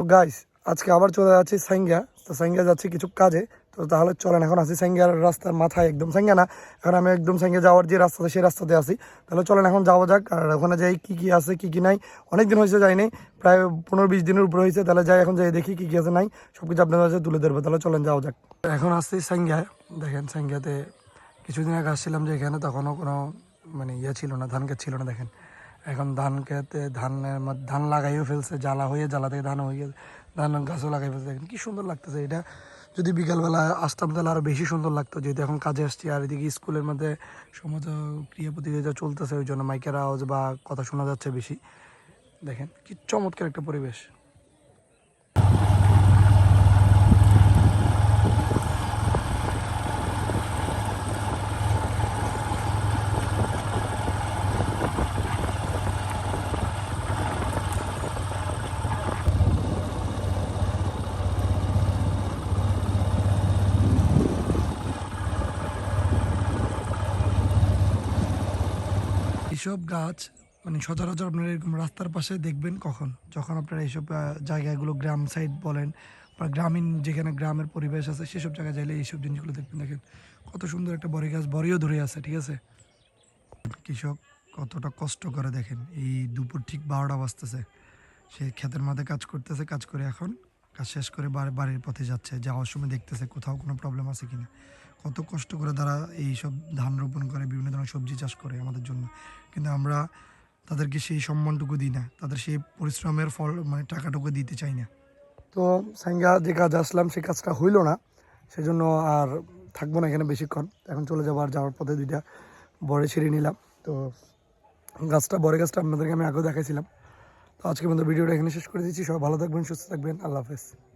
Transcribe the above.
তো গাইস আজকে আবার চলে যাচ্ছি সাইঙ্গা তো সাইঙ্গা যাচ্ছি কিছু কাজে। তো তাহলে চলেন, এখন আছি সাইঙ্গার রাস্তার মাথায় একদম সাইঙ্গা না। এখন আমি একদম সাইঙ্গা যাওয়ার যে রাস্তাতে সেই রাস্তাতে আছি। তাহলে চলেন, এখন যাওয়া যাক। আর ওখানে যাই, কী কী আছে, কী কী নাই। অনেক দিন হয়েছে যাইনি, প্রায় পনেরো বিশ দিনের উপরে হয়েছে। তাহলে যাই, এখন যাই, দেখি কী কী আছে, নাই। সব কিছু আপনাদের কাছে তুলে ধরবো। তাহলে চলেন, যাওয়া যাক। এখন আসছি সাইঙ্গায় দেখেন সাইঙ্গাতে কিছুদিন আগে আসছিলাম যে এখানে, তখনও কোনো মানে ইয়ে ছিল না, ধান ক্ষেত ছিল না, দেখেন। এখন ধান খেতে, ধানের ধান লাগাইও ফেলছে, জ্বালা হয়ে জ্বালা থেকে ধান হয়ে, ধান গাছও লাগাই ফেলছে। এখন কি সুন্দর লাগতেছে এটা। যদি বিকালবেলা আসতাম তাহলে আরও বেশি সুন্দর লাগতো, যেহেতু এখন কাজে আসছি, আর এদিকে স্কুলের মধ্যে সমস্ত ক্রিয়া প্রতিযোগিতা চলতেছে, ওই জন্য মাইকের আওয়াজ বা কথা শোনা যাচ্ছে বেশি। দেখেন কি চমৎকার একটা পরিবেশ। এইসব গাছ মানে সচরাচর আপনারা এরকম রাস্তার পাশে দেখবেন কখন? যখন আপনারা এইসব জায়গাগুলো গ্রাম সাইড বলেন বা গ্রামীণ যেখানে গ্রামের পরিবেশ আছে, সেসব জায়গায় যাইলে এইসব জিনিসগুলো দেখবেন। দেখেন কত সুন্দর একটা বড়ি গাছ, বড়িও ধরে আছে, ঠিক আছে? কৃষক কতটা কষ্ট করে দেখেন, এই দুপুর ঠিক বারোটা বাজতেছে। সে ক্ষেতের মাঝে কাজ করতেছে, কাজ করে এখন, কাজ শেষ করে বাড়ির পথে যাচ্ছে, যাওয়ার সময় দেখতেছে কোথাও কোনো প্রবলেম আছে কিনা। কত কষ্ট করে তারা এই সব ধান রোপণ করে, বিভিন্ন ধরনের সবজি চাষ করে আমাদের জন্য। কিন্তু আমরা তাদেরকে সেই সম্মানটুকু দিই না। তাদের সেই পরিশ্রমের ফল মানে টাকাটুকু দিতে চাই না। তো সাঙ্গা যে কাজ আসলাম, সেই কাজটা হইল না। সেজন্য আর থাকব না এখানে বেশিক্ষণ। এখন চলে যাব আর যাওয়ার পথে দুইটা বড়ে ছিঁড়ে নিলাম। তো গাছটা, বড় গাছটা আপনাদেরকে আমি আগেও দেখাইছিলাম। তো আজকে আমাদের ভিডিওটা এখানে শেষ করে দিচ্ছি। সবাই ভালো থাকবেন, সুস্থ থাকবেন। আল্লাহ হাফেজ।